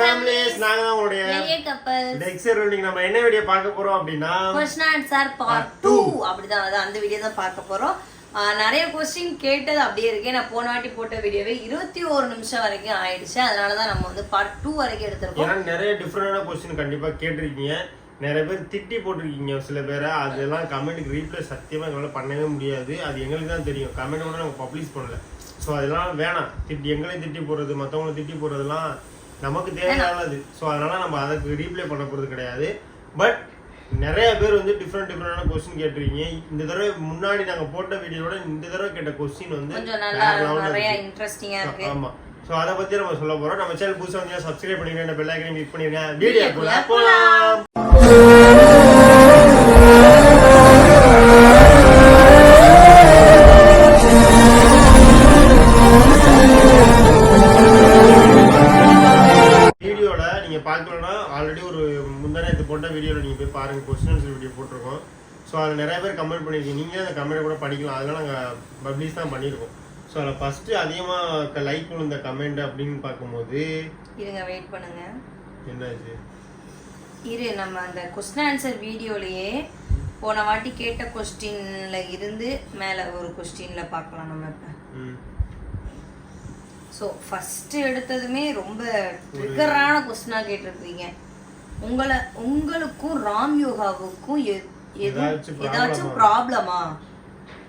Families நாங்க தான் உங்களுடைய நிறைய நம்ம என்ன வீடியோ பார்க்க போறோம் அப்படின்னா கொஸ்டின் ஆன்சர் பார்ட் டூ அப்படிதான் அது அந்த வீடியோ தான் பார்க்க போறோம். நிறைய கொஸ்டின் கேட்டது அப்படியே இருக்கு. நான் போன வாட்டி போட்ட வீடியோவே இருபத்தி ஒரு நிமிஷம் வரைக்கும் ஆயிடுச்சு. அதனாலதான் நம்ம வந்து பார்ட் டூ வரைக்கும் எடுத்திருக்கோம். ஏன்னா நிறைய டிஃப்ரெண்டான கொஸ்டின் கண்டிப்பா கேட்டிருக்கீங்க. நிறைய பேர் திட்டி போட்டிருக்கீங்க சில பேரை. அதெல்லாம் கமெண்ட்டுக்கு ரீப்ளை சத்தியமா எங்களால் பண்ணவே முடியாது. அது எங்களுக்கு தான் தெரியும். கமெண்ட் கூட நாங்கள் பப்ளிஷ் பண்ணல. ஸோ அதெல்லாம் வேணாம். திட்டி எங்களையும் திட்டி போடுறது மற்றவங்களை திட்டி போடுறதெல்லாம் நமக்கு தேவையானது. ஸோ அதனால நம்ம அதுக்கு ரீப்ளை பண்ண போறது கிடையாது. பட் நிறைய பேர் வந்து டிஃப்ரெண்ட் டிஃப்ரெண்டான கொஸ்டின் கேட்டிருக்கீங்க. இந்த தடவை முன்னாடி நாங்கள் போட்ட வீடியோட இந்த தடவை கேட்ட கொஸ்டின் வந்து கொஞ்சம் நல்லா வேற level ல நிறைய இருக்கு. இன்ட்ரெஸ்டிங்கா இருக்கு. ஆமா. சோ அத பத்தி நம்ம சொல்ல போறோம். நம்ம சேனல் புதுசா வந்து சப்ஸ்கிரைப் இந்த பெல் ஐக்கனை கிளிக் பண்ணிருங்க வீடியோக்குள்ள போலாம். வீடியோல நீங்க போய் பாருங்க கொஸ்டின்ஸ் வீடியோ போட்டிருக்கோம். ஸோ அதில் நிறைய பேர் கமெண்ட் பண்ணியிருக்கீங்க. நீங்களே அந்த கமெண்ட் கூட படிக்கலாம். அதெல்லாம் நாங்கள் பப்ளிஷ் தான் பண்ணியிருக்கோம். ஸோ அதில் ஃபஸ்ட்டு அதிகமாக லைக் விழுந்த கமெண்ட் அப்படின்னு பார்க்கும்போது இருங்க வெயிட் பண்ணுங்க. என்ன இது இரு நம்ம அந்த கொஸ்டின் ஆன்சர் வீடியோலயே போன வாட்டி கேட்ட கொஸ்டின்ல இருந்து மேல ஒரு கொஸ்டின்ல பார்க்கலாம் நம்ம இப்ப. ம். ஸோ ஃபர்ஸ்ட் எடுத்ததுமே ரொம்ப ட்ரிகரான கொஸ்டினாக கேட்டிருக்கீங்க. உங்களை உங்களுக்கும் ராம் யோகாவுக்கும் ஏதாச்சும் ப்ராப்ளமா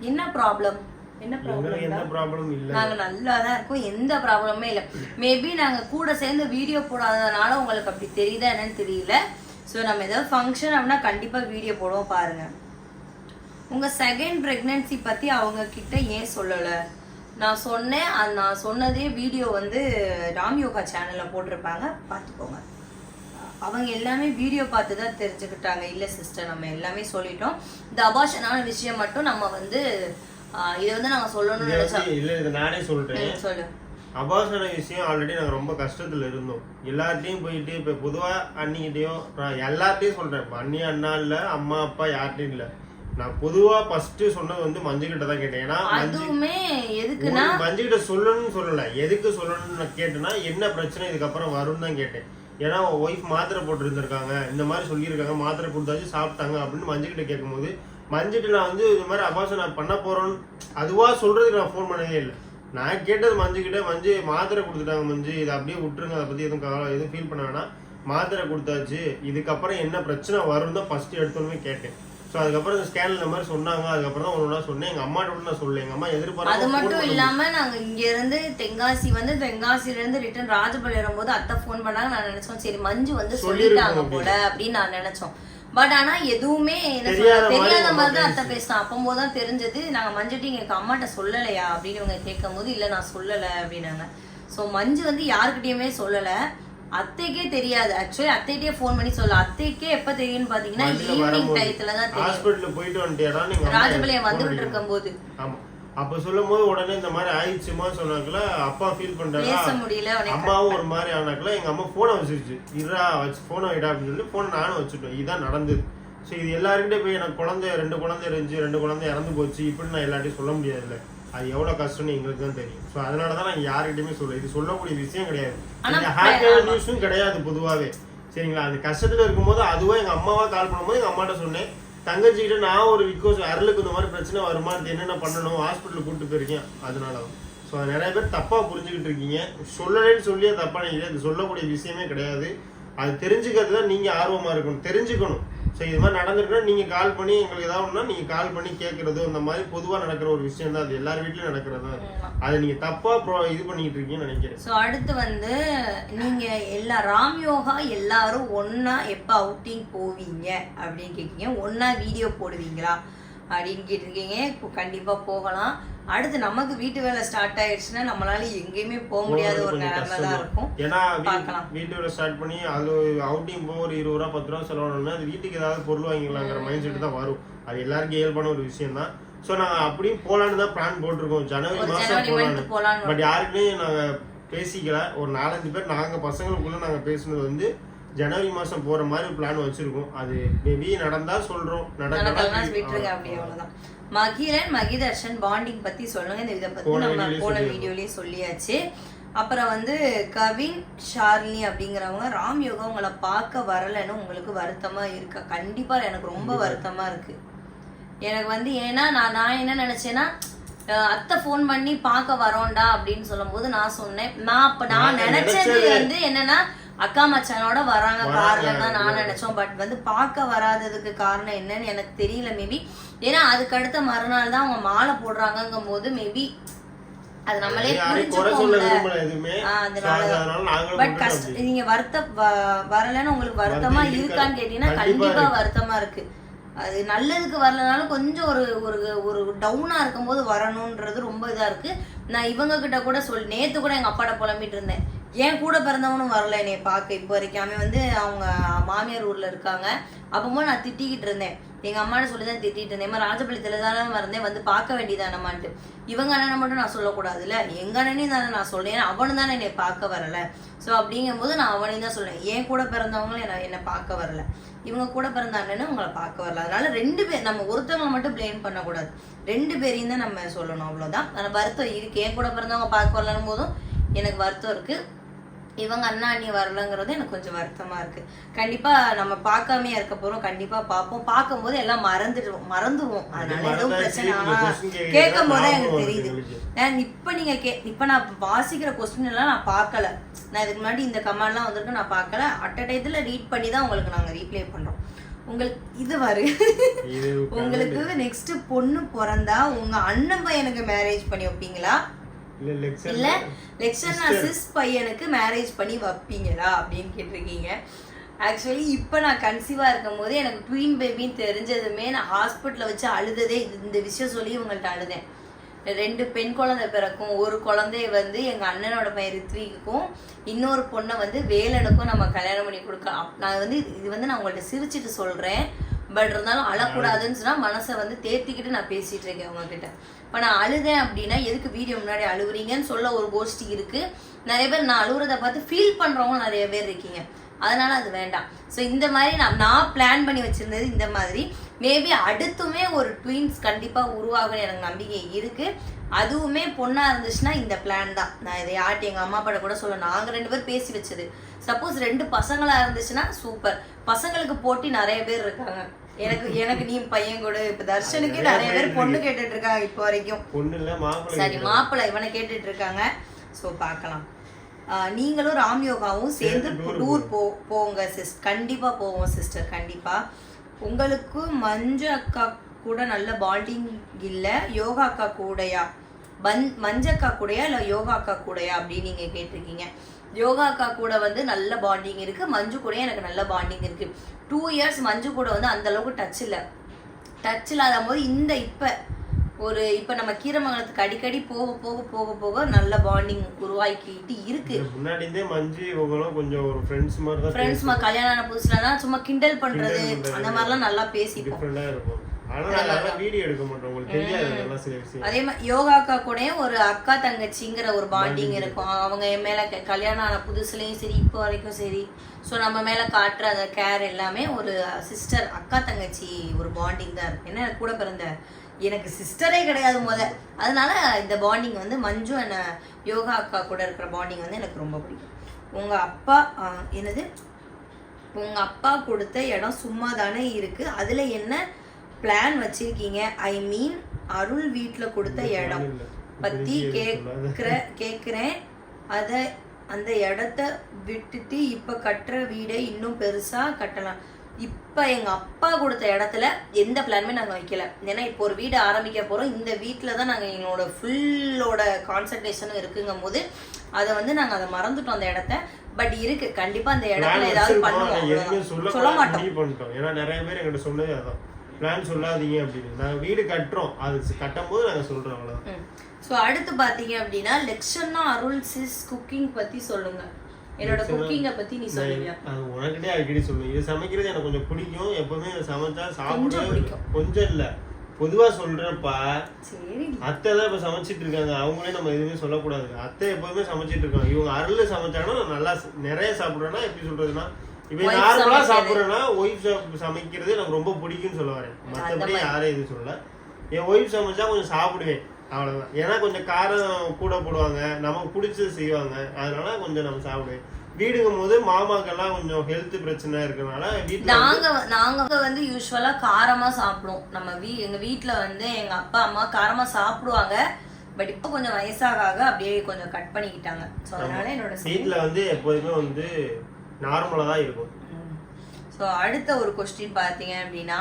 என்ன ப்ராப்ளம் என்ன ப்ராப்ளம் நாங்க நல்லா தான் இருக்கோம் எந்த ப்ராப்ளமே இல்லை. மேபி நாங்க கூட சேர்ந்து வீடியோ போடாததுனால உங்களுக்கு அப்படி தெரியுதா என்னன்னு தெரியல. ஸோ நம்ம ஏதாவது ஃபங்க்ஷன் அப்படின்னா கண்டிப்பா வீடியோ போடுவோம் பாருங்க. உங்க செகண்ட் பிரெக்னன்சி பத்தி அவங்க கிட்ட ஏன் சொல்லல? நான் சொன்னேன் நான் சொன்னதே வீடியோ வந்து ராம் யோகா சேனல்ல போட்டிருப்பாங்க. பார்த்துக்கோங்க. அவங்க எல்லாமே வீடியோ பார்த்து தான் தெரிஞ்சுக்கிட்டாங்க. இல்லை சிஸ்டர் நம்ம எல்லாமே சொல்லிட்டோம். இந்த அபாஷனான விஷயம் மட்டும் நம்ம வந்து இதை வந்து நாங்கள் சொல்லணும்னு நினைச்சோம் இல்லை இதை நானே சொல்கிறேன் சொல்லு. அபாசன விஷயம் ஆல்ரெடி நாங்கள் ரொம்ப கஷ்டத்தில் இருந்தோம். எல்லார்ட்டையும் போயிட்டு இப்போ பொதுவாக அண்ணிக்கிட்டேயோ நான் எல்லார்ட்டையும் சொல்கிறேன் இப்போ அண்ணி அண்ணா இல்லை அம்மா அப்பா யார்ட்டையும் இல்லை. நான் பொதுவாக ஃபஸ்ட்டு சொன்னது வந்து மஞ்சு கிட்ட தான் கேட்டேன். ஏன்னா அதுவுமே எதுக்குன்னா மஞ்சு கிட்ட சொல்லணும்னு சொல்லல. எதுக்கு சொல்லணும்னு நான் கேட்டேன்னா என்ன பிரச்சனை இதுக்கப்புறம் வரும்னு தான் கேட்டேன். ஏன்னா ஒய்ஃப் மாத்திரை போட்டுருந்துருக்காங்க. இந்த மாதிரி சொல்லியிருக்காங்க. மாத்திரை கொடுத்தாச்சு சாப்பிட்டாங்க அப்படின்னு மஞ்சக்கிட்ட கேட்கும்போது மஞ்சுட்டு நான் வந்து இந்த மாதிரி அபாசம் நான் பண்ண போகிறோன்னு அதுவாக சொல்கிறதுக்கு நான் ஃபோன் பண்ணவே இல்லை. நான் கேட்டது மஞ்சக்கிட்ட மஞ்சு மாத்திரை கொடுத்துட்டாங்க மஞ்சு இதை அப்படியே விட்டுருங்க அதை பற்றி எதுவும் கவலை எதுவும் ஃபீல் பண்ண வேணாம். மாத்திரை கொடுத்தாச்சு இதுக்கப்புறம் என்ன பிரச்சனை வரும் தான் ஃபஸ்ட்டு எடுத்தோன்னு கேட்டேன். ஸோ அதுக்கப்புறம் இந்த ஸ்கேன்ல இந்த மாதிரி சொன்னாங்க. அதுக்கப்புறம் தான் ஒன்று சொன்னேன். எங்க அம்மாட்ட கூட நான் சொல்லல. அம்மா அது எதிர்பார்க்க மட்டும் இல்லாம நாங்க இங்க இருந்து தென்காசி வந்து தென்காசில இருந்து ரிட்டர்ன் ராஜபாளையம் வரும்போது அத்தை ஃபோன் பண்ணாங்க. நான் நினைச்சோம் சரி மஞ்சு வந்து சொல்லிட்டாங்க போல அப்படின்னு நான் நினைச்சோம். பட் ஆனா எதுவுமே தெரியாத மாதிரி தான் அத்தை பேசினோம் அப்பம்போது தான் தெரிஞ்சது நாங்க மஞ்சுட்டு எங்க அம்மாட்ட சொல்லலையா அப்படின்னு இவங்க கேட்கும் போது இல்ல நான் சொல்லல அப்படின்னாங்க. சோ மஞ்சு வந்து யாருக்கிட்டயுமே சொல்லல. அத்தைக்கே தெரியாது. ஆக்சுவலி அத்தைகிட்டயே ஃபோன் பண்ணி சொல்ல. அத்தைக்கே எப்ப தெரியும்னு பாத்தீங்கன்னா ஈவினிங் டயத்துல தான் தெரியும். ஹாஸ்பிட்டல் போயிட்டு வந்துட்டியாடா நீங்க ராஜபாளையம் வந்துகிட்டு phone இருக்கும் போது ஆமா. அப்ப சொல்லும் போது உடனே இந்த மாதிரி ஆயிடுச்சுமா சொன்னாக்கல அப்பா ஃபீல் பண்றாங்க பேச முடியல அம்மாவும் ஒரு மாதிரி ஆனாக்கல எங்க அம்மா போனை வச்சிருச்சு. இருடா வச்சு போனை வைடா அப்படின்னு சொல்லி போனை நானும் வச்சுட்டோம். இதுதான் நடந்தது. ஸோ இது எல்லாருக்கிட்டே போய் எனக்கு குழந்தை ரெண்டு குழந்தை இருந்துச்சு ரெண்டு குழந்தை இறந்து போச்சு இப்படி நான் எல்லார்ட்டையும் சொல்ல முடியாதுல்ல. அது எவ்வளவு கஷ்டம்னு எங்களுக்கு தான் தெரியும். ஸோ அதனால தான் நான் யாருக்கிட்டையுமே சொல்ல இது சொல்லக்கூடிய விஷயம் கிடையாது. இந்த ஹாப்பியான நியூஸும் கிடையாது பொதுவாகவே சரிங்களா? அந்த கஷ்டத்துல இருக்கும்போது அதுவும் எங்க அம்மாவா கால் பண்ணும்போது எங்க அம்மாட்ட சொன்னேன். தங்கச்சிக்கிட்ட நான் ஒரு ரிக்வஸ்ட் அருளுக்கு இந்த மாதிரி பிரச்சனை வருமா? இது என்னென்ன பண்ணணும்? ஹாஸ்பிட்டலுக்கு கூட்டு போயிருக்கேன். அதனால தான் ஸோ நிறைய பேர் தப்பா புரிஞ்சுக்கிட்டு இருக்கீங்க. சொல்லலைன்னு சொல்லியே தப்பா நினைக்கிறேன் அது சொல்லக்கூடிய விஷயமே கிடையாது. அது தெரிஞ்சுக்கிறது தான் நீங்க ஆர்வமா இருக்கணும். தெரிஞ்சுக்கணும். ஸோ இது மாதிரி நடந்திருக்குன்னா நீங்க கால் பண்ணி எங்களுக்கு ஏதாவது ஒன்றா நீங்க கால் பண்ணி கேட்கறது இந்த மாதிரி பொதுவா நடக்கிற ஒரு விஷயம் தான். அது எல்லார் வீட்லயும் நடக்கிறது தான். அதை நீங்க தப்பா ப்ரோ இது பண்ணிக்கிட்டு இருக்கீங்கன்னு நினைக்கிறேன். ஸோ அடுத்து வந்து நீங்க எல்லா ராம் யோகா எல்லாரும் ஒண்ணா எப்ப அவுட்டிங் போவீங்க அப்படின்னு கேட்கீங்க ஒண்ணா வீடியோ போடுவீங்களா? அப்படின்னு கேட்டிருக்கீங்க. இப்போ கண்டிப்பா போகலாம். அடுத்து நமக்கு வீட்டு வேலை ஸ்டார்ட் ஆயிடுச்சுன்னா நம்மளால எங்கேயுமே போக முடியாத ஒரு நிலைமை தான். இருக்கும். ஏன்னா வீ- பார்க்கலாம். வீட்டோட ஸ்டார்ட் பண்ணி அது அவுட்டிங் போக ஒரு இருபது ரூபா பத்து ரூபா செலவானோம்னா அது வீட்டுக்கு ஏதாவது பொருள் வாங்கிக்கலாங்கிற மைண்ட் செட் தான் வரும். அது எல்லாருக்கும் இயல்பான ஒரு விஷயம் தான். ஸோ நாங்கள் அப்படியும் போலான்னு தான் பிளான் போட்டிருக்கோம். ஜனவரி ஜனவரி போலான்னு. பட் யாருக்குமே நாங்க பேசிக்கல. ஒரு நாலஞ்சு பேர் நாங்க பசங்களுக்குள்ள நாங்க பேசுனது வந்து ஜனவரி மாசம் போற மாதிரி பிளான் வச்சிருக்கோம். அது மேபி நடந்தா சொல்றோம். நடக்கலாம் மகிரன் மகிதர்ஷன் பாண்டிங் பத்தி சொல்லுங்க இந்த இதை பத்தி நம்ம போன. வீடியோலயே சொல்லியாச்சு. அப்புறம் வந்து கவின் ஷார்லி அப்படிங்கிறவங்க ராம் யோகா உங்களை பார்க்க வரலைன்னு உங்களுக்கு வருத்தமா இருக்கா? கண்டிப்பா எனக்கு ரொம்ப வருத்தமா இருக்கு. எனக்கு வந்து ஏன்னா நான் நான் என்ன நினைச்சேன்னா அத்தை ஃபோன் பண்ணி பார்க்க வரோம்டா அப்படின்னு சொல்லும்போது நான் சொன்னேன். நான் அப்ப நான் நான் நினைச்சது நினைச்சது- வந்து என்னன்னா அக்கா மச்சானோட வராங்க கார்ல தான் நான் நினைச்சோம். பட் வந்து பார்க்க வராததுக்கு காரணம் என்னன்னு எனக்கு தெரியல மேபி ஏன்னா அதுக்கு அடுத்த மறுநாள் தான் அவங்க மாலை போடுறாங்கங்கும் போது மேபி அது நம்மளே நாங்களும் பட் கஷ்ட. நீங்க வருத்த வரலைன்னு உங்களுக்கு வருத்தமா இருக்கான்னு இருக்கு. கேட்டீங்கன்னா கண்டிப்பா. வருத்தமா இருக்கு. அது நல்லதுக்கு வரலனாலும் கொஞ்சம் ஒரு ஒரு ஒரு டவுனா இருக்கும்போது வரணும்ன்றது ரொம்ப இதா இருக்கு. நான் இவங்க கிட்ட கூட சொல் நேத்து கூட எங்க அப்பாட்ட புலம்பிட்டு இருந்தேன். ஏன் கூட பிறந்தவனும் வரல என்னை பார்க்க இப்போ வரைக்கும். அவன் வந்து அவங்க மாமியார் ஊர்ல இருக்காங்க. அப்போ நான் திட்டிக்கிட்டு இருந்தேன். எங்க அம்மாட்ட சொல்லி தான் திட்டிட்டு இருந்தேன். "அம்மா, தானே வந்தேன். வந்து பார்க்க வேண்டியதானமான்ட்டு இவங்க அண்ணனை மட்டும் நான் சொல்லக்கூடாதுல்ல எங்க அண்ணனையும் தானே நான் சொல்றேன். ஏன்னா அவனு தானே என்னை பார்க்க வரல. ஸோ அப்படிங்கும்போது நான் அவனையும் தான் சொல்றேன். என் கூட பிறந்தவங்களும் என்ன என்னை பார்க்க வரல. இவங்க கூட பிறந்த அண்ணனும் உங்களை பார்க்க வரல. அதனால ரெண்டு பேர் நம்ம ஒருத்தவங்களை மட்டும் பிளேம் பண்ணக்கூடாது. ரெண்டு பேரையும் தான் நம்ம சொல்லணும். அவ்வளவுதான். ஆனால் வருத்தம் இருக்கு. என் கூட பிறந்தவங்க பார்க்க வரலன்னு போதும் எனக்கு வருத்தம் இருக்கு. இவங்க அண்ணா அண்ணி வரலங்கிறது எனக்கு கொஞ்சம் வருத்தமா இருக்கு. கண்டிப்பா நம்ம பார்க்காமையா இருக்க போறோம். கண்டிப்பா பார்ப்போம். பார்க்கும்போது எல்லாம் மறந்துடுவோம். மறந்துடுவோம். அதனால எதுவும் பிரச்சனை கேட்கும் போதே எனக்கு தெரியுது. இப்ப நீங்க கே இப்ப நான் வாசிக்கிற கொஸ்டின் எல்லாம் நான் பார்க்கல. நான் இதுக்கு முன்னாடி இந்த கமெண்ட்லாம் வந்திருக்கு நான் பார்க்கல. அட் அ டயத்துல ரீட் பண்ணி தான் உங்களுக்கு நாங்க ரீப்ளே பண்றோம். உங்களுக்கு இது வரு உங்களுக்கு நெக்ஸ்ட் பொண்ணு பிறந்தா உங்க அண்ணன் பையனுக்கு மேரேஜ் பண்ணி வைப்பீங்களா? இல்ல லெக்சர் சிஸ் பையனுக்கு மேரேஜ் பண்ணி வைப்பீங்களா அப்படின்னு கேட்டிருக்கீங்க. ஆக்சுவலி இப்போ நான் கன்சீவாக இருக்கும் போது எனக்கு ட்வீன் பேபின்னு தெரிஞ்சதுமே நான் ஹாஸ்பிட்டலில் வச்சு அழுததே இது இந்த விஷயம் சொல்லி உங்கள்கிட்ட அழுதேன். ரெண்டு பெண் குழந்தை பிறக்கும். ஒரு குழந்தைய வந்து எங்கள் அண்ணனோட பையன் ரித்விக்கும் இன்னொரு பொண்ணை வந்து வேலனுக்கும் நம்ம கல்யாணம் பண்ணி கொடுக்கலாம் நான் வந்து இது- இது வந்து நான் உங்கள்கிட்ட சிரிச்சிட்டு சொல்கிறேன் பட் இருந்தாலும் அழக்கூடாதுன்னு சொன்னா மனசை வந்து தேர்த்திக்கிட்டு நான் பேசிட்டு இருக்கேன் உங்ககிட்ட. இப்போ நான் அழுதேன் அப்படின்னா எதுக்கு வீடியோ முன்னாடி அழுகுறீங்கன்னு சொல்ல ஒரு கோஷ்டி இருக்கு. நிறைய பேர் நான் அழுகுறத பார்த்து ஃபீல் பண்றவங்க நிறைய பேர் இருக்கீங்க. அதனால அது வேண்டாம். ஸோ இந்த மாதிரி நான் நான் பிளான் பண்ணி வச்சிருந்தது இந்த மாதிரி. மேபி அடுத்துமே ஒரு ட்வீன்ஸ் கண்டிப்பாக உருவாகும் எனக்கு நம்பிக்கை இருக்கு. அதுவுமே பொண்ணா இருந்துச்சுன்னா இந்த பிளான் தான். நான் இதை யார்ட்டி எங்கள் அம்மா அப்பா கூட சொல்ல நாங்கள் ரெண்டு பேர் பேசி வச்சது. சப்போஸ் ரெண்டு பசங்களா இருந்துச்சுன்னா சூப்பர் பசங்களுக்கு போட்டி நிறைய பேர் இருக்காங்க. எனக்கு எனக்கு நீ பையன் கூட. இப்ப தர்ஷனுக்கே நிறைய பேர் பொண்ணு கேட்டுட்டு இருக்காங்க இப்போ வரைக்கும். பொண்ணு இல்ல மாப்பிள்ளை சரி மாப்பிள்ளை இவனை கேட்டுட்டு இருக்காங்க ஸோ பார்க்கலாம் நீங்களும் ராம் யோகாவும் சேர்ந்து டூர் போ போங்க சிஸ் கண்டிப்பா போவோம் சிஸ்டர் கண்டிப்பா. உங்களுக்கு மஞ்சு அக்கா கூட நல்ல பாண்டிங் இல்ல யோகா அக்கா கூடயா? பன் மஞ்ச அக்கா கூடயா இல்ல யோகா அக்கா கூடயா அப்படின்னு நீங்க கேட்டிருக்கீங்க. யோகா அக்கா கூட வந்து நல்ல பாண்டிங் இருக்கு. மஞ்சு கூட எனக்கு நல்ல பாண்டிங் இருக்கு. டூ இயர்ஸ் மஞ்சு கூட வந்து அந்த அளவுக்கு டச் இல்லை. டச் இல்லாத போது இந்த இப்ப ஒரு இப்ப நம்ம கீரமங்கலத்துக்கு அடிக்கடி போக போக போக போக நல்ல பாண்டிங் உருவாக்கிட்டு இருக்கு. முன்னாடி மஞ்சு கொஞ்சம் ஒரு ஃப்ரெண்ட்ஸ் மாதிரி ஃப்ரெண்ட்ஸ் கல்யாணம் ஆன புதுசுலலாம் சும்மா கிண்டல் பண்றது கிண்டல் பண்றது. அந்த மாதிரிலாம் நல்லா பேசிப்போம். அதே மாதிரி யோகா அக்கா கூடயும் ஒரு அக்கா தங்கச்சிங்கிற ஒரு பாண்டிங் இருக்கும். அவங்க என் மேல கல்யாணம் ஆன புதுசுலயும் சரி இப்போ வரைக்கும் சரி. ஸோ நம்ம மேல காட்டுற அந்த கேர் எல்லாமே ஒரு சிஸ்டர் அக்கா தங்கச்சி ஒரு பாண்டிங் தான் இருக்கு. என்ன எனக்கு கூட பிறந்த எனக்கு சிஸ்டரே கிடையாது முத. அதனால இந்த பாண்டிங் வந்து மஞ்சு என்ன யோகா அக்கா கூட இருக்கிற பாண்டிங் வந்து எனக்கு ரொம்ப பிடிக்கும். உங்க அப்பா என்னது? உங்க அப்பா கொடுத்த இடம் சும்மா தானே இருக்கு. அதுல என்ன பிளான் வச்சிருக்கீங்க. ஐ மீன் அருள் வீட்ல கொடுத்த இடம். சொல்லாத. கேக்குற கேக்குறேன் அத அந்த இடத்த விட்டுட்டு இப்ப கட்டுற வீடை இன்னும் பெருசா கட்டலாம். இப்ப எங்க அப்பா கொடுத்த இடத்துல எந்த பிளானுமே நாங்க வைக்கல. ஏன்னா இப்போ ஒரு வீடு ஆரம்பிக்க போறோம். இந்த வீட்ல தான் நாங்க எங்களோட ஃபுல்லோட கான்சன்ட்ரேஷனும் இருக்குங்கும் போது அதை வந்து நாங்க அதை மறந்துட்டோம் அந்த இடத்த. பட் இருக்கு. கண்டிப்பா அந்த இடத்துல ஏதாவது பண்ணுவோம். சொல்ல மாட்டோம். ஏன்னா நிறைய பேர் எங்கிட்ட சொன்னதே அதான். பிளான் சொல்லாதீங்க அப்படின்னு. நாங்க வீடு கட்டுறோம். அது கட்டும் போது நாங்க சொல்றோம் அவ்வளவுதான். ஸோ அடுத்து பாத்தீங்க அப்படின்னா லெக்ஷன்னா அருள் சிஸ் குக்கிங் பத்தி சொல்லுங்க. என்னோட குக்கிங்கை பத்தி நீ சொல்லுவியா? அது உனக்கிட்டே அடிக்கடி சொல்லுவேன். இது சமைக்கிறது எனக்கு கொஞ்சம் பிடிக்கும். எப்பவுமே சமைச்சா சாப்பிட. கொஞ்சம் இல்ல. பொதுவா சொல்றேன்ப்பா சரி. அத்தை தான் இப்ப சமைச்சிட்டு இருக்காங்க. அவங்களே நம்ம எதுவுமே சொல்லக்கூடாது. அத்தை எப்பவுமே சமைச்சிட்டு இருக்காங்க. இவங்க அருள் சமைச்சாங்கன்னா நல்லா நிறைய சாப்பிடுறேன்னா எப்படி சொல்றதுன்னா இப்ப நார்மலா. சாப்பிடுறேன்னா ஒய்ஃப் சமைக்கிறது எனக்கு ரொம்ப பிடிக்கும்னு சொல்ல வரேன். மத்தபடி யாரும் எதுவும் சொல்லல. என் ஒய்ஃப் சமைச்சா கொஞ்சம் சாப்பிடுவேன். அவ்வளவுதான். ஏன்னா கொஞ்சம் காரம் கூட போடுவாங்க. நமக்கு பிடிச்சது செய்வாங்க. அதனால கொஞ்சம் நம்ம சாப்பிடுவேன். வீடுங்கும் போது மாமாக்கெல்லாம் கொஞ்சம் ஹெல்த் பிரச்சனை இருக்கறனால வீட்டுல நாங்க நாங்க வந்து யூஸ்வலா காரமா சாப்பிடுவோம். நம்ம வீ எங்க வீட்ல வந்து எங்க அப்பா அம்மா காரமா சாப்பிடுவாங்க. பட் இப்போ கொஞ்சம் வயசாக அப்படியே கொஞ்சம் கட் பண்ணிக்கிட்டாங்க. ஸோ அதனால என்னோட வீட்டுல வந்து எப்போதுமே வந்து நார்மலா தான் இருக்கும். ஸோ அடுத்த ஒரு கொஸ்டின் பார்த்தீங்க அப்படின்னா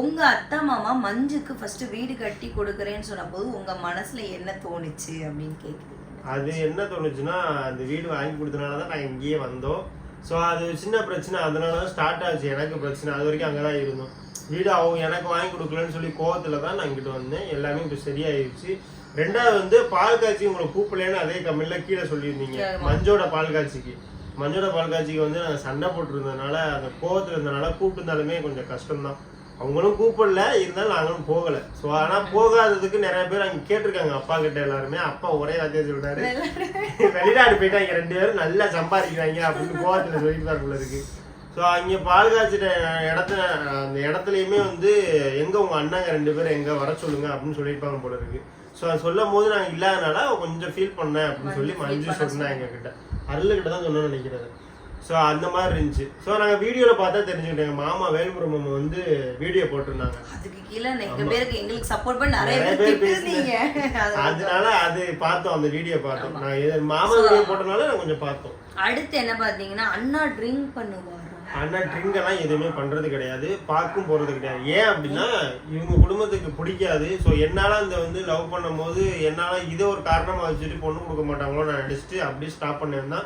உங்க அத்தை மாமா மஞ்சுக்கு ஃபர்ஸ்ட் வீடு கட்டி கொடுக்குறேன்னு சொன்னபோது உங்க மனசுல என்ன தோணுச்சு அப்படின்னு கேக்குறீங்க? அது என்ன தோணுச்சுன்னா அந்த வீடு வாங்கி கொடுத்தனால தான் நாங்கள் இங்கேயே வந்தோம். ஸோ அது சின்ன பிரச்சனை. அதனால தான் ஸ்டார்ட் ஆச்சு. எனக்கு பிரச்சனை. அது வரைக்கும் அங்கே தான் இருந்தோம். வீடு அவங்க எனக்கு வாங்கி கொடுக்கலன்னு சொல்லி கோவத்தில் தான் நான் இங்கிட்டு வந்தேன். எல்லாமே இப்போ சரியாயிருச்சு. ரெண்டாவது வந்து பால் காய்ச்சி உங்களை கூப்பிடலன்னு அதே கம்பெனியில் கீழே சொல்லியிருந்தீங்க. மஞ்சோட பால் காய்ச்சிக்கு. மஞ்சோட பால் காய்ச்சிக்கு வந்து நாங்கள் சண்டை போட்டுருந்ததுனால அந்த கோவத்தில் இருந்தனால கூப்பிட்டுருந்தாலுமே கொஞ்சம் கஷ்டம்தான். அவங்களும் கூப்பிடல இருந்தாலும் நாங்களும் போகல. ஸோ ஆனால் போகாததுக்கு நிறைய பேர் அங்கே கேட்டிருக்காங்க அப்பா கிட்ட எல்லாருமே. அப்பா ஒரே வார்த்தையை சொல்றாரு. வெளிநாடு. போயிட்டாங்க ரெண்டு பேரும் நல்லா சம்பாதிக்கிறாங்க அப்படின்னு கோவத்தில் சொல்லிட்டு போல இருக்கு. ஸோ அங்கே பால் காய்ச்சிட்ட இடத்துல அந்த இடத்துலையுமே வந்து எங்க உங்க அண்ணாங்க ரெண்டு பேரும் எங்க வர சொல்லுங்க அப்படின்னு சொல்லியிருப்பாங்க போல இருக்கு. ஸோ அது சொல்லும் போது நாங்கள் இல்லாதனால கொஞ்சம் ஃபீல் பண்ணேன் அப்படின்னு சொல்லி மஞ்சு சொன்னேன் எங்க கிட்ட அருள் கிட்ட தான் சொன்னேன்னு நினைக்கிறேன் ஸோ அந்த மாதிரி இருந்துச்சு. ஸோ நாங்கள் வீடியோவில் பார்த்தா தெரிஞ்சுக்கிட்டேன். மாமா வேல்புரம் மாமா வந்து வீடியோ போட்டிருந்தாங்க. அதுக்கு கீழே எங்க பேருக்கு எங்களுக்கு சப்போர்ட் பண்ணி நிறைய நிறைய பேர் அது அதனால அது பார்த்தோம் அந்த வீடியோ பார்த்தோம். நான் மாமா வீடியோ போட்டனால நான் கொஞ்சம் பார்த்தோம். அடுத்து என்ன பாத்தீங்கன்னா அண்ணா ட்ரிங்க் பண்ணுவாரா ஆனா ட்ரிங்க் எல்லாம் எதுவுமே பண்றது கிடையாது பார்க்கும் போறது கிடையாது. ஏன் அப்படின்னா இவங்க குடும்பத்துக்கு பிடிக்காது. ஸோ என்னால அந்த வந்து லவ் பண்ணும் போது என்னால இதை ஒரு காரணமா வச்சுட்டு பொண்ணு கொடுக்க மாட்டாங்களோ நான் நினைச்சிட்டு அப்படியே ஸ்டாப் பண்ணேன்னா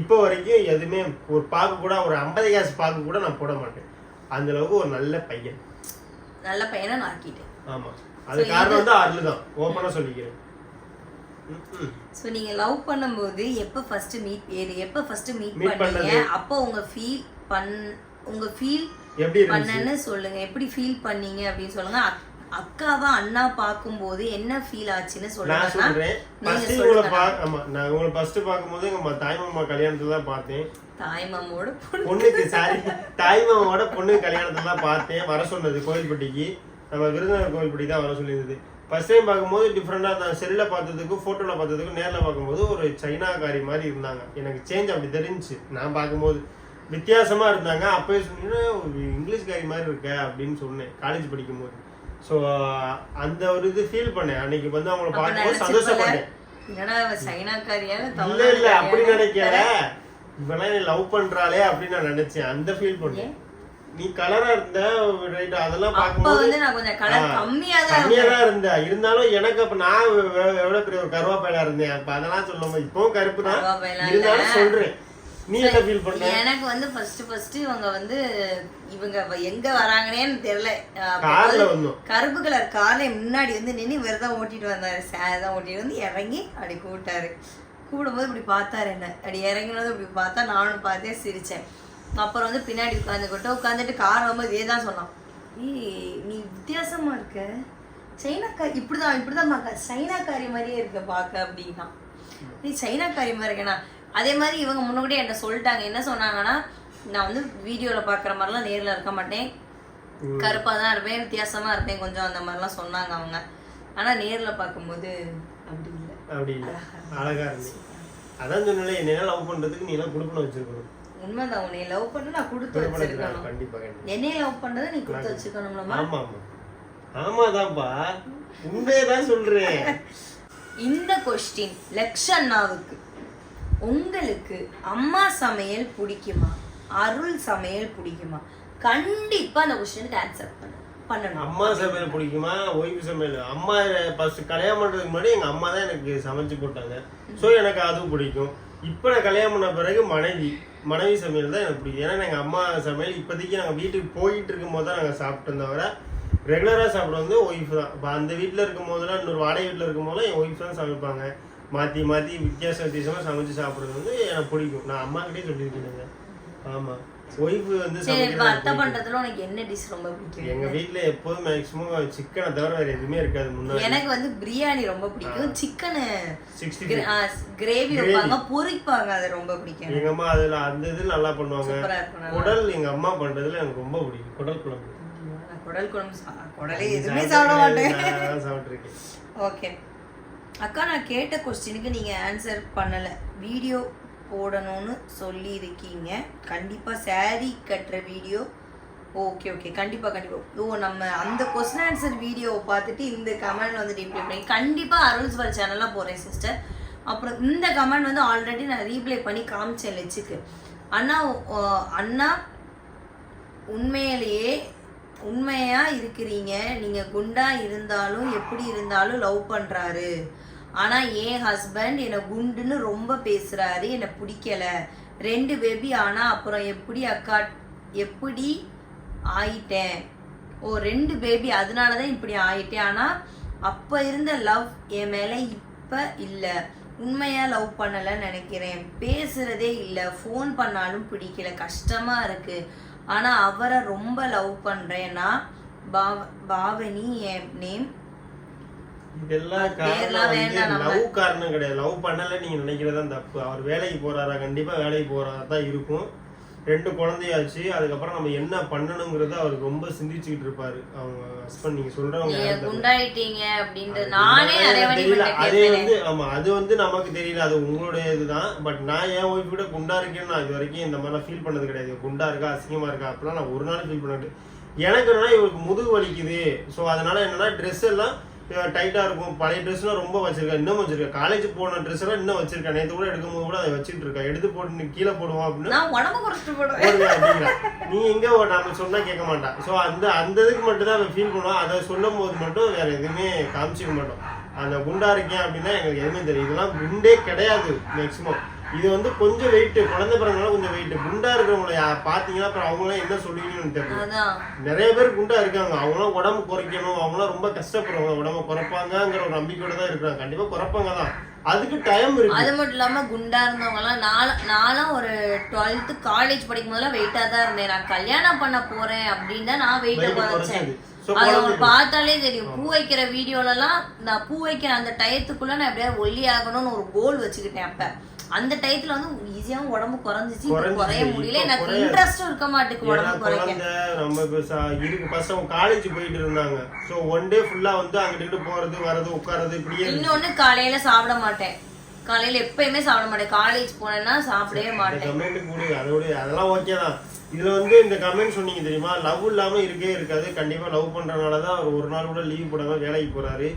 இப்போ வரைக்கும் எதுவுமே ஒரு பாக்கு கூட ஒரு ஐம்பது காசு பாக்கு கூட நான் போட மாட்டேன். அந்த அளவுக்கு ஒரு நல்ல பையன். நல்ல பையனை நாக்கிட்டேன் ஆமா. அது காரணம் வந்து அருள் தான். ஓப்பனா சொல்லிக்கிறேன். ஸோ நீங்க லவ் பண்ணும்போது எப்போ ஃபர்ஸ்ட் மீட் எப்போ ஃபர்ஸ்ட் மீட் பண்ணீங்க? அப்போ உங்க ஃபீல் பண் உங்க ஃபீல் எப்படி பண்ணன்னு சொல்லுங்க. எப்படி ஃபீல் பண்ணீங்க அப்படின்னு சொல்லுங்க. அக்- அக்காவா அண்ணா பார்க்கும்போது என்ன ஃபீல் ஆச்சுன்னு நான் சொல்லுங்கன்னா சொல்றேன். சொல்லுங்க ஆமா நான் உங்களை ஃபர்ஸ்ட் பார்க்கும்போது எங்க தாய் மாமா கல்யாணத்துல தான் பார்த்தேன். தாய் மாமோட பொண்ணு. பொண்ணுக்கு சாரி தாய் மாமாவோட பொண்ணு கல்யாணத்துல தான் பார்த்தேன். வர சொன்னது கோயில்பட்டிக்கு நம்ம விருதுநகர் கோயில்பட்டி தான் வர சொல்லியிருந்தது. ஃபர்ஸ்ட் டைம் பார்க்கும்போது டிஃப்ரெண்டாக இருந்தாங்க செல்லில் பார்த்ததுக்கும் ஃபோட்டோவில் பார்த்ததுக்கும் நேரில் பார்க்கும்போது ஒரு சைனாக்காரி மாதிரி இருந்தாங்க. எனக்கு சேஞ்ச் அப்படி தெரிஞ்சுச்சு. நான் பார்க்கும்போது வித்தியாசமா இருந்தாங்க. அப்பயே சொன்னீங்கன்னா ஒரு இங்கிலீஷ்காரி மாதிரி இருக்க? அப்படின்னு சொன்னேன் காலேஜ் படிக்கும்போது. ஸோ அந்த ஒரு இது ஃபீல் பண்ணேன். அன்னைக்கு வந்து அவங்கள பார்க்கும்போது சந்தோஷப்பட்டேன். இல்ல இல்ல அப்படி நினைக்கல. இவெல்லாம் நீ லவ் பண்றாளே அப்படின்னு நான் நினைச்சேன். அந்த ஃபீல் பண்ணேன். நீ கலரா இருந்த ரைட் அதெல்லாம் பார்க்கும்போது கம்மியா தான் இருந்த இருந்தாலும் எனக்கு அப்ப நான் எவ்- எவ்- எவ்வளவு பெரிய ஒரு கருவாப்பையில இருந்தேன். அப்ப அதெல்லாம் சொல்லும்போது இப்பவும் கருப்பு தான். இருந்தாலும் சொல்றேன். நீ என்ன ஃபீல் பண்ண? எனக்கு வந்து ஃபர்ஸ்ட் ஃபர்ஸ்ட் இவங்க வந்து இவங்க எங்க வராங்கன்னே எனக்கு தெரியல கருப்பு கலர் கார்ல முன்னாடி வந்து நின்று இவர் தான் ஓட்டிட்டு வந்தாரு. சார் தான் ஓட்டிட்டு வந்து இறங்கி அப்படி கூப்பிட்டாரு. கூப்பிடும்போது இப்படி பார்த்தாரு என்ன? அப்படி இறங்கினதும் இப்படி பார்த்தா நானும் பார்த்தேன் சிரிச்சேன். அப்புறம் வந்து பின்னாடி உட்காந்துக்கிட்டு உட்காந்துட்டு கார் வரும்போது இதே தான் சொன்னான். ஏய் நீ வித்தியாசமா இருக்க. சைனாக்காரி இப்படிதான் இப்படிதான் சைனாக்காரி மாதிரியே இருக்க பார்க்க அப்படின்னா நீ சைனாக்காரி மாதிரி இருக்கேனா? அதே மாதிரி இவங்க முன்னாடியே என்கிட்ட சொல்லிட்டாங்க. என்ன சொன்னாங்கன்னா நான் வந்து வீடியோவில் பார்க்குற மாதிரிலாம் நேரில் இருக்க மாட்டேன். கருப்பாக தான் இருப்பேன் வித்தியாசமா இருப்பேன் கொஞ்சம் அந்த மாதிரிலாம் சொன்னாங்க அவங்க. ஆனா நேர்ல பார்க்கும்போது அப்படி இல்லை. அப்படி இல்ல. அழகா இருந்தேன் அதான் சொன்னல என்ன லவ் பண்றதுக்கு நீ எல்லாம் குடுப்பன வச்சிருக்கணும். உண்மைதான் உன்னை லவ் பண்ண நான் கொடுத்து வச்சிருக்கணும். கண்டிப்பா கண்டிப்பா. என்னைய லவ் பண்றதை நீ கொடுத்து வச்சுக்கணும்லமா ஆமா ஆமா ஆமாதான்ப்பா. உண்மையை தான் சொல்றேன். இந்த கொஸ்டின் லக்ஷண்ணாவுக்கு உங்களுக்கு அம்மா சமையல் பிடிக்குமா? அருள் சமையல் பிடிக்குமா? கண்டிப்பா அந்த கொஸ்டினுக்கு ஆன்சர் பண்ண. பண்ணணும். அம்மா சமையல் பிடிக்குமா? ஓய்வு சமையல். அம்மா ஃபர்ஸ்ட் கல்யாணம் பண்றதுக்கு முன்னாடி எங்க அம்மா தான் எனக்கு சமைச்சு போட்டாங்க ஸோ எனக்கு அதுவும் பிடிக்கும். இப்போ நான் கல்யாணம் பண்ண பிறகு மனைவி மனைவி சமையல் தான் எனக்கு பிடிக்கும். ஏன்னா எங்கள் அம்மா சமையல் இப்போதைக்கு நாங்கள் வீட்டுக்கு போயிட்டு இருக்கும் போது தான் நாங்கள் சாப்பிட்டோம் தவிர ரெகுலராக சாப்பிட வந்து ஒய்ஃப் தான். இப்போ அந்த வீட்டில் இருக்கும் போதெல்லாம் இன்னொரு வாடகை வீட்டில் இருக்கும் போதெல்லாம் என் ஒய்ஃப் தான் சமைப்பாங்க. மாற்றி மாற்றி வித்தியாச வித்தியாசமாக சமைச்சு சாப்பிட்றது வந்து எனக்கு பிடிக்கும். நான் அம்மா கிட்டே சொல்லியிருக்கேங்க ஆமாம் ஒய்ஃப் வந்து அத்தை பண்றதுல உனக்கு என்ன டிஷ் ரொம்ப பிடிக்கும்? எங்க வீட்ல எப்போதும் மேக்ஸிமம் சிக்கனை தவிர வேற எதுவுமே இருக்காது முன்னாடி. எனக்கு வந்து பிரியாணி ரொம்ப பிடிக்கும். சிக்கனு கிரேவி வைப்பாங்க பொரிப்பாங்க அது ரொம்ப பிடிக்கும் எங்க அம்மா அதுல அந்த இது நல்லா பண்ணுவாங்க. குடல் எங்க அம்மா பண்றதுல எனக்கு ரொம்ப பிடிக்கும். குடல் குழம்பு. குடல் குழம்பு குடலே எதுவுமே சாப்பிட மாட்டேன். சாப்பிட்டுருக்கேன் ஓகே. அக்கா நான் கேட்ட கொஸ்டினுக்கு நீங்கள் ஆன்சர் பண்ணலை. வீடியோ போடணும்னு சொல்லியிருக்கீங்க. கண்டிப்பாக சேரீ கட்டுற வீடியோ ஓகே ஓகே கண்டிப்பாக கண்டிப்பாக ஓ நம்ம அந்த கொஸ்டின் ஆன்சர் வீடியோவை பார்த்துட்டு இந்த கமெண்ட் வந்து ரீப்ளை பண்ணி கண்டிப்பாக அருள்ஸ் சேனலாக போகிறேன் சிஸ்டர் அப்புறம் இந்த கமெண்ட் வந்து ஆல்ரெடி நான் ரீப்ளை பண்ணி காமிச்சேன் லெச்சுக்கு. அண்ணா அண்ணா உண்மையிலேயே உண்மையாக இருக்கிறீங்க. நீங்கள் குண்டா இருந்தாலும் எப்படி இருந்தாலும் லவ் பண்ணுறாரு ஆனால் என் ஹஸ்பண்ட் என்னை குண்டுன்னு ரொம்ப பேசுகிறாரு என்னை பிடிக்கல. ரெண்டு பேபி ஆனால் அப்புறம் எப்படி அக்கா எப்படி ஆயிட்டேன்? ஓ ரெண்டு பேபி அதனால தான் இப்படி ஆயிட்டேன். ஆனால் அப்போ இருந்த லவ் என் மேலே இப்போ இல்லை. உண்மையாக லவ் பண்ணலைன்னு நினைக்கிறேன். பேசுகிறதே இல்லை. ஃபோன் பண்ணாலும் பிடிக்கல. கஷ்டமாக இருக்குது ஆனால் அவரை ரொம்ப லவ் பண்ணுறேன்னா பாவ பாவனி என் நேம் இதெல்லாம் காரணம். லவ் காரணம் கிடையாது. லவ் பண்ணல நீங்க நினைக்கிறதான் தப்பு. அவர் வேலைக்கு போறாரா? கண்டிப்பா வேலைக்கு போறாரா தான் இருக்கும். ரெண்டு குழந்தையாச்சு. அதுக்கப்புறம் நம்ம என்ன பண்ணணுங்கிறத அவர் ரொம்ப சிந்திச்சுக்கிட்டு இருப்பாரு. அவங்க ஹஸ்பண்ட் நீங்க சொல்றவங்க அது. வந்து ஆமா அது வந்து நமக்கு தெரியல. அது உங்களுடைய இதுதான் பட் நான் என் ஒய்ஃப் குண்டா இருக்கேன்னு நான் இது வரைக்கும் இந்த மாதிரிலாம் ஃபீல் பண்ணது கிடையாது. குண்டா இருக்கா அசிங்கமா இருக்கா? அப்படிலாம் நான் ஒரு நாள் ஃபீல் பண்ணது எனக்கு என்னன்னா இவருக்கு முதுகு வலிக்குது. ஸோ அதனால என்னன்னா ட்ரெஸ் எல்லாம் டைட்டா இருக்கும். பழைய ட்ரெஸ்லாம் ரொம்ப வச்சிருக்கேன் இன்னும் வச்சிருக்கேன் காலேஜ் போன ட்ரெஸ் எல்லாம் இன்னும் வச்சிருக்கேன் நேற்று கூட எடுக்கும்போது கூட அதை வச்சுட்டு இருக்கேன் எடுத்து போட்டு கீழே போடுவோம் அப்படின்னு. நீ எங்க நாம சொன்னா கேட்க மாட்டா. சோ அந்த அந்த இதுக்கு மட்டும் தான் ஃபீல் பண்ணுவோம் அதை சொல்லும் போது மட்டும் வேற எதுவுமே காமிச்சிக்க மாட்டோம். அந்த குண்டா இருக்கேன் அப்படின்னா எங்களுக்கு எதுவுமே தெரியும் இதெல்லாம் குண்டே கிடையாது மேக்சிமம் இது வந்து கொஞ்சம் வெயிட் குழந்தை பிறந்தனால கொஞ்சம் வெயிட் குண்டா இருக்கிறவங்கள பாத்தீங்கன்னா அப்புறம் அவங்களாம் என்ன சொல்லுவீங்கன்னு தெரியல. நிறைய பேர் குண்டா இருக்காங்க. அவங்களாம் உடம்பு குறைக்கணும். அவங்களாம் ரொம்ப கஷ்டப்படுறவங்க உடம்பு குறைப்பாங்கங்கிற ஒரு நம்பிக்கையோட தான் இருக்கிறாங்க. கண்டிப்பா குறைப்பாங்க தான். அதுக்கு டைம் இருக்கு. அது மட்டும் இல்லாம குண்டா இருந்தவங்கலாம் நால நானும் ஒரு டுவெல்த்து காலேஜ் படிக்கும் போதெல்லாம் வெயிட்டா தான் இருந்தேன். நான் கல்யாணம் பண்ண போறேன் அப்படின்னு நான் வெயிட்டை Weight குறைச்சேன் அது பார்த்தாலே தெரியும். பூ வைக்கிற வீடியோலலாம் நான் பூ வைக்கிற அந்த டயத்துக்குள்ள நான் எப்படியாவது ஒல்லி ஆகணும்னு ஒரு கோல் வச்சுக்கிட்டேன் அப்ப. அந்த டயத்துல வந்து ஈஸியாவும் உடம்பு குறைஞ்சிச்சு. குறைய முடியல. எனக்கு. இன்ட்ரெஸ்டும் இருக்க மாட்டேங்குது உடம்பு குறைக்க. குழந்தை நம்ம இப்ப ச- இருக்கு பசங்க காலேஜ் போயிட்டு இருந்தாங்க. சோ ஒன் டே ஃபுல்லா வந்து அங்கிட்டு போறது வரது உட்கார்றது இப்படியே. இன்னொன்னு காலையில சாப்பிட மாட்டேன். காலையில எப்பயுமே சாப்பிட மாட்டேன். காலேஜ் போனேன்னா சாப்பிடவே மாட்டேன். கமெண்ட் கூடு அதோட அதெல்லாம் ஓகே தான். இதுல வந்து இந்த கமெண்ட் சொன்னீங்க தெரியுமா? லவ் இல்லாம இருக்கவே இருக்காது. கண்டிப்பா லவ் பண்றதுனால தான் அவர் ஒரு நாள் கூட லீவ் போடாம வேலைக்கு போறாரு.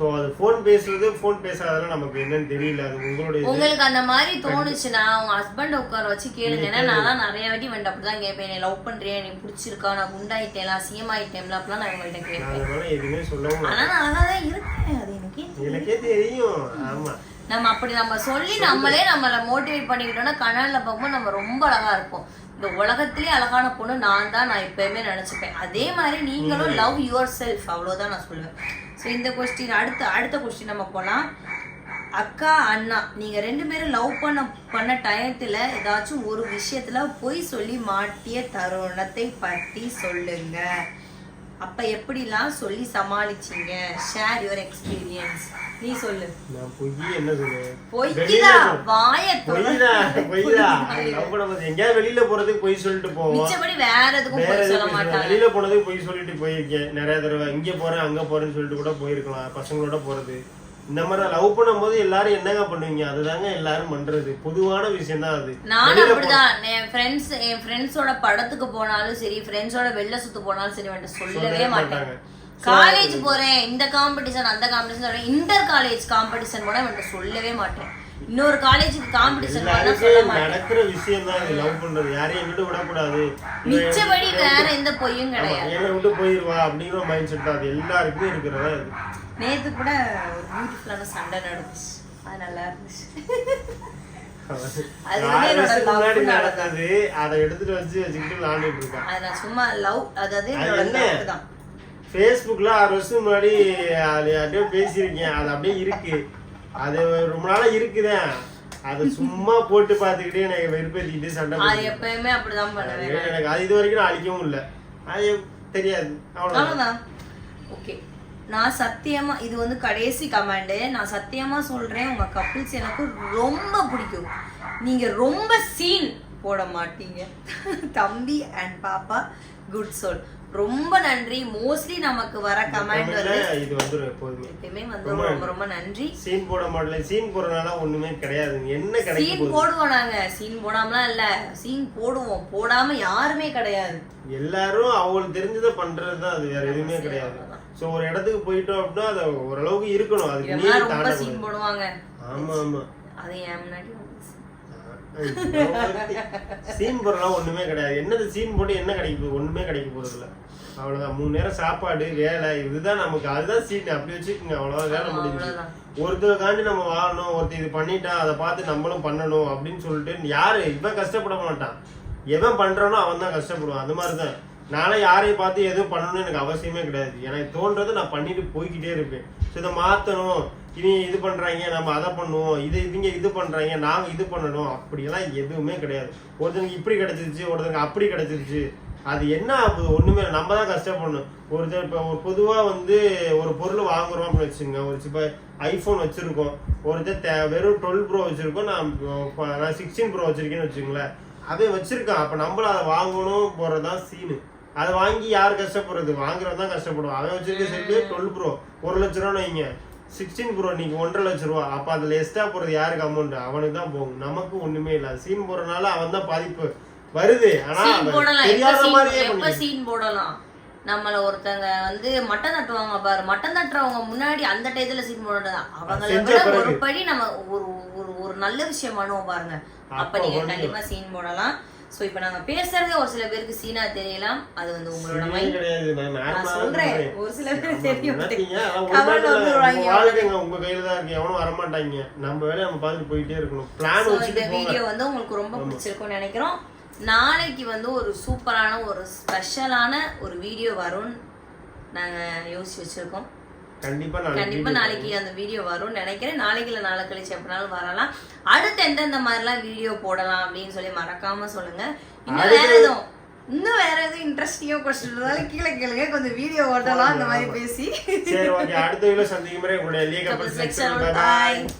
சோ அது ஃபோன் பேசுறது ஃபோன் பேசாதெல்லாம் நமக்கு என்னன்னு தெரியல. அது உங்களுடைய. உங்களுக்கு அந்த மாதிரி தோணுச்சுன்னா உங்க ஹஸ்பண்ட் உட்கார வச்சு கேளுங்க. ஏன்னா நான் நிறைய வாட்டி வந்து அப்படிதான் கேட்பேன். நீ லவ் பண்றியா? நீ பிடிச்சிருக்கா? நான் குண்டாயிட்டேன். அசிங்கமாயிட்டேன்ல அப்படிலாம் நான் உங்கள்கிட்ட கேட்பேன். அதனால எதுவுமே சொல்லவும் ஆனா நான் அழகா இருக்கேன். அது எனக்கே. எனக்கே தெரியும். ஆமா. நம்ம அப்படி நம்ம சொல்லி நம்மளே நம்மள மோட்டிவேட் பண்ணிக்கிட்டோம்னா கனவுல பார்க்கும்போது நம்ம ரொம்ப அழகா இருப்போம். இந்த உலகத்திலே அழகான பொண்ணு நான் தான் நான் எப்பயுமே நினைச்சுப்பேன். அதே மாதிரி நீங்களும் லவ் யுவர் செல்ஃப் அவ்வளவுதான் நான் சொல்லுவேன். ஸோ இந்த கொஸ்டின் அடுத்த அடுத்த கொஸ்டின் நம்ம போலாம். அக்கா அண்ணா நீங்க ரெண்டு பேரும் லவ் பண்ண பண்ண டயத்துல ஏதாச்சும் ஒரு விஷயத்துல பொய் சொல்லி மாட்டிய தருணத்தை பத்தி சொல்லுங்க. அப்ப எப்படிலாம் சொல்லி சமாளிச்சீங்க? ஷேர் யுவர் எக்ஸ்பீரியன்ஸ் நீ சொல்லு. நான் பொய் என்ன சொல்லுவேன் பொய்க்குதா வாய பொய்தா லவ் பண்ணும்போது எங்கேயாவது வெளியில போறதுக்கு பொய் சொல்லிட்டு போவோம் மிச்சபடி வேற எதுக்கும் பொய் சொல்ல மாட்டாங்க. வெளியில போனதுக்கு பொய் சொல்லிட்டு போயிருக்கேன். நிறைய தடவை. இங்க போறேன் அங்க போறேன்னு சொல்லிட்டு கூட போயிருக்கலாம். பசங்களோட போறது. இந்த மாதிரி லவ் பண்ணும்போது எல்லாரும் என்னங்க பண்ணுவீங்க? அதுதாங்க எல்லாரும் பண்றது. பொதுவான விஷயம் தான் அது. நானும் அப்படிதான். என் ஃப்ரெண்ட்ஸ் என் ஃப்ரெண்ட்ஸோட படத்துக்கு போனாலும் சரி ஃப்ரெண்ட்ஸோட வெளில சுத்து போனாலும் சரி வந்துட்டு சொல்லவே மாட்டாங்க. காலேஜ் போறேன் இந்த காம்படிஷன் அந்த காம்படிஷன் இன்டர் காலேஜ் காம்படிஷன் கூட வந்துட்டு சொல்லவே மாட்டேன். இன்னொரு காலேஜுக்கு காம்படிஷன் நடக்கிற விஷயம் தான் லவ் பண்றது. யாரையும் எங்கிட்ட விடக்கூடாது. மிச்சபடி வேற எந்த பொய்யும் கிடையாது. என்னை விட்டு போயிருவா அப்படிங்கிற மைண்ட் செட் அது. எல்லாருக்குமே இருக்கிறதா நேத்து கூட ஒரு பியூட்டிஃபுல்லான சண்டை நடந்துச்சு. அது நல்லா இருந்துச்சு. வருஷத்துக்கு நடந்தது. அதை எடுத்துட்டு வச்சு வச்சுக்கிட்டு விளாண்டுட்டு இருக்கா அது நான் சும்மா லவ் அதாவது அது என்னோட தான். ஃபேஸ்புக்ல ஆறு வருஷம் முன்னாடி அது அப்படியே பேசியிருக்கேன். அது அப்படியே இருக்கு. அது ரொம்ப நாளா இருக்குதேன் அது சும்மா போட்டு பார்த்துக்கிட்டே எனக்கு சண்டை அது எப்பயுமே அப்படிதான் பண்ணுவேன் அது எனக்கு அது இது வரைக்கும் நான் அழிக்கவும் இல்லை. அது தெரியாது. அவ்வளவுதான். ஓகே நான் சத்தியமா இது வந்து கடைசி கமாண்டு நான் சத்தியமா சொல்றேன் உங்க கப்பிள்ஸ் எனக்கு ரொம்ப பிடிக்கும். நீங்க ரொம்ப சீன் போட மாட்டீங்க. தம்பி அண்ட் பாப்பா குட் சோல் ரொம்ப நன்றி. மோஸ்ட்லி நமக்கு வர கமெண்ட் இது வந்துரும் எப்போதுமே. எப்பயுமே வந்து ரொம்ப ரொம்ப நன்றி. சீன் போட மாடல சீன் போடுறதுனால ஒண்ணுமே கிடையாது. என்ன கிடைக்க சீன் போடுவோம் நாங்க. சீன் போடாமலாம் இல்ல. சீன் போடுவோம். போடாம யாருமே கிடையாது. எல்லாரும் அவங்களுக்கு தெரிஞ்சதை பண்றதுதான். அது வேற எதுவுமே கிடையாது. சோ ஒரு இடத்துக்கு போயிட்டோம் அப்படின்னா அது ஓரளவுக்கு இருக்கணும். அதுக்கு மீறி தாண்டக்கூடாது. சீன் போடுவாங்க. ஆமா ஆமா. அது முன்னாடி சீன் போடலாம் ஒண்ணுமே கிடையாது. என்னது சீன் போட்டு என்ன கிடைக்க போகுது? ஒண்ணுமே கிடைக்க போறது இல்ல. அவ்வளவுதான். மூணு நேரம் சாப்பாடு வேலை இதுதான் நமக்கு. அதுதான் சீன் அப்படி வச்சுக்கோங்க. அவ்வளவுதான் வேலை முடிஞ்சு. ஒருத்தருக்காண்டி நம்ம வாழணும். ஒருத்தர் இது பண்ணிட்டான் அதை பார்த்து நம்மளும் பண்ணணும் அப்படின்னு சொல்லிட்டு யாரு? இவன் கஷ்டப்பட மாட்டான். எவன் பண்றானோ அவன் தான் கஷ்டப்படுவான். அது மாதிரிதான். நானே யாரையும் பார்த்து எதுவும் பண்ணணும்னு எனக்கு அவசியமே கிடையாது. எனக்கு தோன்றதை நான் பண்ணிட்டு போய்க்கிட்டே இருப்பேன். ஸோ இதை மாற்றணும் இவங்க இது பண்ணுறாங்க நம்ம அதை பண்ணுவோம். இது இவங்க இது பண்ணுறாங்க நாங்கள் இது பண்ணணும். அப்படியெல்லாம் எதுவுமே கிடையாது. ஒருத்தனுக்கு இப்படி கிடச்சிருச்சு ஒருத்தனுக்கு அப்படி கிடச்சிருச்சு. அது என்ன ஆகுது? ஒன்றுமே நம்ம தான் கஷ்டப்படணும். ஒருத்தர் இப்போ ஒரு வந்து ஒரு பொருள் வாங்குறோம் அப்படின்னு வச்சுங்க ஒரு இப்போ ஐஃபோன் வச்சுருக்கோம். ஒருத்தர் தே- வெறும் டுவெல் ப்ரோ வச்சுருக்கோம். நான் நான் சிக்ஸ்டீன் ப்ரோ வச்சுருக்கேன்னு வச்சுங்களேன் அதே வச்சுருக்கான். அப்போ நம்மளும் அதை வாங்கணும் போறதுதான் சீனு. அதை வாங்கி யார் கஷ்டப்படுறது? வாங்குறவன் தான் கஷ்டப்படுவான் அவன் வச்சிருக்க செல்லு டுவெல் ப்ரோ ஒரு லட்ச ரூபான்னு வைங்க. சிக்ஸ்டீன் ப்ரோ நீங்க ஒன்றரை லட்ச ரூபா. அப்ப அதுல எக்ஸ்ட்ரா போறது யாருக்கு அமௌண்ட் அவனுக்கு தான் போகும். நமக்கு ஒண்ணுமே இல்ல. சீன் போறதுனால அவன் தான் பாதிப்பு வருது. ஆனா தெரியாத மாதிரியே சீன் போடலாம்? நம்மள ஒருத்தங்க வந்து மட்டன் தட்டுவாங்க பாரு. மட்டன் தட்டுறவங்க முன்னாடி அந்த டயத்துல சீன் போடலாம் அவங்கள விட. ஒரு படி நம்ம ஒரு ஒரு நல்ல விஷயம் பண்ணுவோம் பாருங்க. அப்ப நீங்க. கண்டிப்பா சீன் போடலாம். சோ இப்ப நாங்க பேசுறது ஒரு சில பேருக்கு சீனா தெரியலாம். அது வந்து உங்களோட மைண்ட் நான் சொல்றேன். ஒரு சில பேர் தெரியும். உங்க கையில தான் இருக்கு. எவனும் வரமாட்டாங்க. நம்ம வேலையை நம்ம பார்த்துட்டு போயிட்டே இருக்கணும். பிளான் இந்த வீடியோ வந்து உங்களுக்கு ரொம்ப பிடிச்சிருக்கும்னு நினைக்கிறோம். நாளைக்கு வந்து ஒரு சூப்பரான ஒரு ஸ்பெஷலான ஒரு வீடியோ வரும்னு நாங்க யோசிச்சு வச்சிருக்கோம். கண்டிப்பா நாளைக்கு அந்த வீடியோ வரும்னு நினைக்கிறேன். நாளைக்கு இல்ல நாளை கழிச்சு எப்பனாலும் வரலாம். அடுத்து எந்தெந்த மாதிரிலாம் வீடியோ போடலாம் அப்படின்னு சொல்லி மறக்காம சொல்லுங்க. இன்னும் வேற எதுவும்? இன்னும் வேற எதுவும் இன்ட்ரெஸ்டிங்கா கொஸ்டின் இருந்தாலும் கீழே கேளுங்க. கொஞ்சம் வீடியோ ஓட்டலாம் அந்த மாதிரி பேசி. சரி ஓகே. அடுத்த வீடியோ சந்திக்கும் முறை உங்களுடைய லீக் Couple